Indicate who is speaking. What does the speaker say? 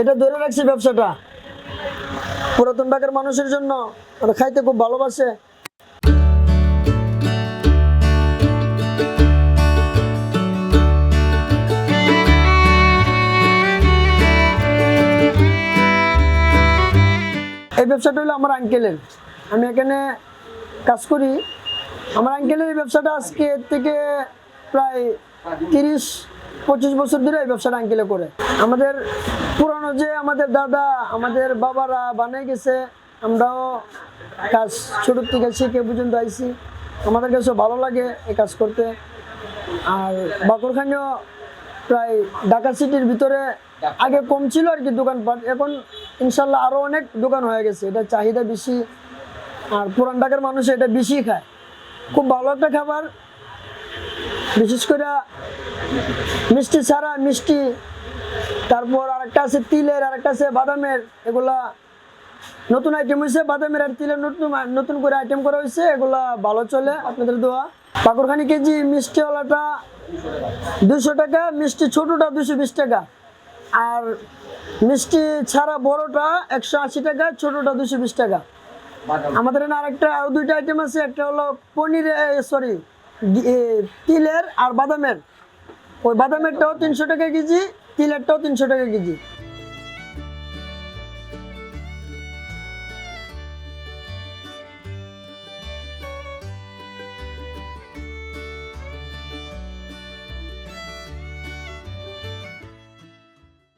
Speaker 1: এটা ধরে রাখছি ব্যবসাটা। পুরাতন ঢাকার মানুষের জন্য। ওরা খাইতে খুব ভালোবাসে। এই ব্যবসাটা হলো আমার আঙ্কেলের আমি এখানে কাজ করি। আমার আঙ্কেলের এই ব্যবসাটা আজকে থেকে প্রায় তিরিশ পঁচিশ বছর ধরে এই ব্যবসাটা আঙ্কেলে করে। আমাদের পুরানো যে আমাদের দাদা, আমাদের বাবারা বানিয়ে গেছে, আমরাও কাজ ছোটোর থেকে শিখে পর্যন্ত আইছি। আমাদের কাছে ভালো লাগে এই কাজ করতে। আর বাকরখানেও প্রায় ঢাকা সিটির ভিতরে আগে কম ছিল আর কি দোকানপাট। এখন ইনশাল্লাহ আরও অনেক দোকান হয়ে গেছে। এটা চাহিদা বেশি। আর পুরান ঢাকার মানুষ এটা বেশি খায়। খুব ভালো একটা খাবার। বিশেষ করে মিষ্টি ছাড়া মিষ্টি, তারপর আরেকটা আছে তিলের, আরেকটা আছে বাদামের। এগুলা নতুন আইটেম হয়েছে বাদামের আর তিলের নতুন নতুন করে আইটেম করা হয়েছে এগুলা ভালো চলে আপনাদের দোয়া। পাকুরখানি কেজি মিষ্টিওয়ালাটা দুশো টাকা, মিষ্টি ছোটোটা দুশো বিশ টাকা। আর মিষ্টি ছাড়া বড়টা একশো আশি টাকা, ছোটোটা দুশো বিশ টাকা। আমাদের এখানে আরেকটা আরও দুইটা আইটেম আছে, একটা হলো পনির সরি তিলের আর বাদামের। ওই বাদামেরটাও তিনশো টাকা কেজি তিলেরটাও তিনশো টাকা কেজি।